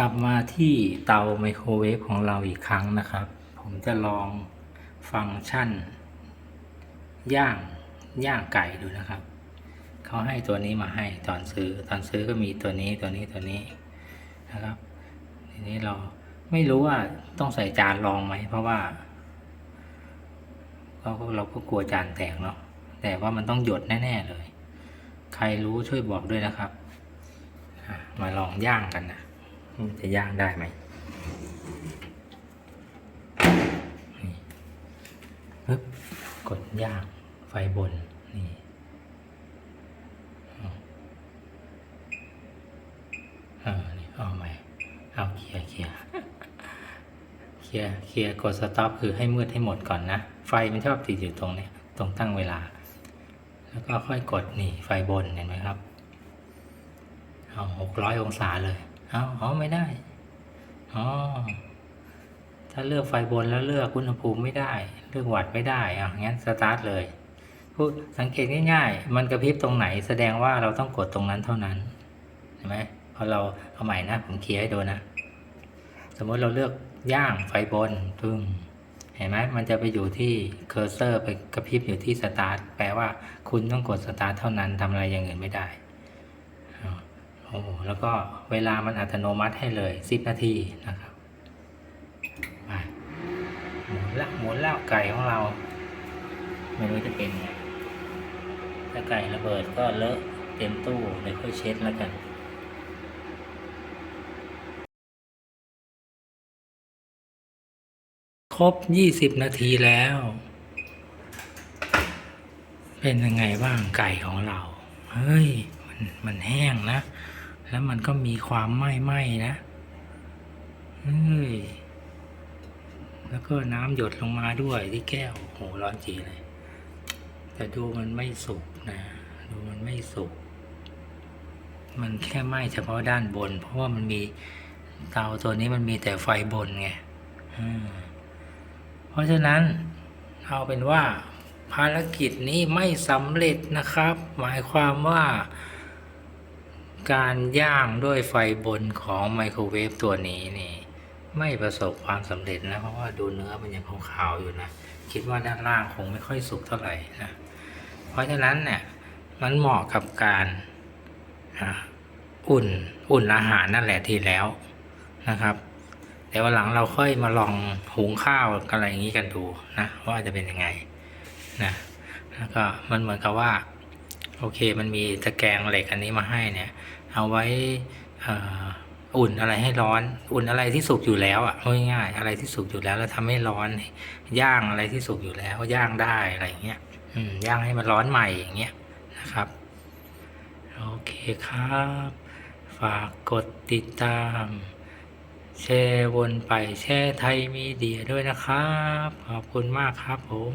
กลับมาที่เตาไมโครเวฟของเราอีกครั้งนะครับ ผมจะลองฟังก์ชัน ย่างย่างไก่ดูนะครับ เขาให้ตัวนี้มาให้ตอนซื้อตอนซื้อก็มีตัวนี้ตัวนี้ตัวนี้นะครับ ทีนี้เราไม่รู้ว่าต้องใส่จานรองไหมเพราะว่าเราก็เราก็กลัวจานแตกเนาะแต่ว่ามันต้องหยดแน่ ๆ เลย ใครรู้ช่วยบอกด้วยนะครับ มาลองย่างกันนะ จะย่างได้ไหมนี่ปึ๊บกดย่างไฟบน นี่เอาเออนี่เอาใหม่เอาเคลียร์เคลียร์เคลียร์เคลียร์กดสต็อปคือให้มืดให้หมดก่อนนะ ไฟมันชอบติดอยู่ตรงเนี้ยตรงตั้งเวลา แล้วก็ค่อยกดนี่ไฟบนเห็นไหมครับเอาหกร้อยองศาเลย เอาเอาไม่ได้อ๋อถ้าเลือกไฟบนแล้วเลือกอุณหภูมิไม่ได้ เลือกวัดไม่ได้อะงั้นสตาร์ทเลยพูดสังเกตง่ายๆ มันกระพริบตรงไหนแสดงว่าเราต้องกดตรงนั้นเท่านั้นเห็นไหมพอเราเอาใหม่นะผมเคลียร์ให้ดูนะ สมมติเราเลือกย่างไฟบนตึงเห็นไหมมันจะไปอยู่ที่เคอร์เซอร์ไปกระพริบอยู่ที่สตาร์ทแปลว่าคุณต้องกดสตาร์ทเท่านั้นทำอะไรอย่างอื่นไม่ได้ แล้วก็เวลามันอัตโนมัติให้เลย 10 นาทีนะครับไปหมุนละหมุนแล้วไก่ของเราไม่รู้จะเป็นไงถ้าไก่ระเบิดก็เลอะเต็มตู้เดี๋ยวค่อยเช็ดแล้วกันครบยี่สิบนาทีแล้ว เป็นยังไงบ้างไก่ของเรา เฮ้ย มันมันแห้งนะ แล้วมันก็มีความไหม้ไหม้นะเฮ้ยแล้วก็น้ำหยดลงมาด้วยที่แก้วโหร้อนจีเลย แต่ดูมันไม่สุกนะ ดูมันไม่สุก มันแค่ไหม้เฉพาะด้านบน เพราะว่ามันมีเตาตัวนี้มันมีแต่ไฟบนไงอืมเพราะฉะนั้นเอาเป็นว่าภารกิจนี้ไม่สำเร็จนะครับ หมายความว่า การย่างด้วยไฟบนของไมโครเวฟตัวนี้นี่ ไม่ประสบความสำเร็จนะ เพราะว่าดูเนื้อมันยังขาวๆอยู่นะ คิดว่าด้านล่างคงไม่ค่อยสุกเท่าไหร่นะ เพราะฉะนั้นเนี่ยมันเหมาะกับการอุ่นอุ่นอาหารนั่นแหละทีแล้วนะครับเดี๋ยววันหลังเราค่อยมาลองหุงข้าวอะไรอย่างนี้กันดูนะว่าจะเป็นยังไงนะแล้วก็มันเหมือนกับว่า โอเคมันมีตะแกรงเหล็กอันนี้มาให้เนี่ย เอาไว้อุ่นอะไรให้ร้อน อุ่นอะไรที่สุกอยู่แล้วอะง่ายๆอะไรที่สุกอยู่แล้ว แล้วทำให้ร้อนย่างอะไรที่สุกอยู่แล้วย่างได้อะไรอย่างเงี้ยอืมย่างให้มันร้อนใหม่อย่างเงี้ยนะครับโอเคครับ ฝากกดติดตาม แชร์วนไปแชร์ไทยมีเดียด้วยนะครับ ขอบคุณมากครับผม